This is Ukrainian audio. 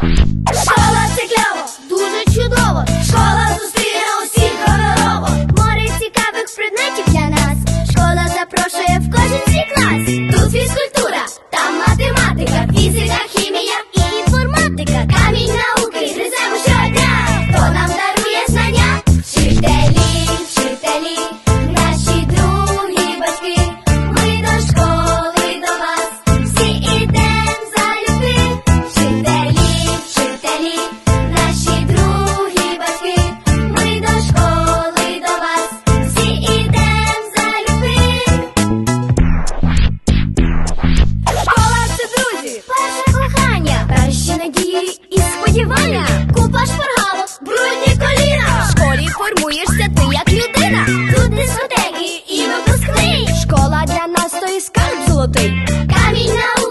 Школа це кльово, дуже чудово. Школа зустріне усіх гонорово. Море цікавих предметів для нас. Школа запрошує в кожен свій клас. Тут фізкультура, там математика, фізика, хімія і інформатика. Камінь науки надії і сподівання, купа шпаргалок, брудні коліна. В школі формуєшся ти як людина. Тут дискотеки і випускний. Школа для нас то і скарб золотий. Камінь наук.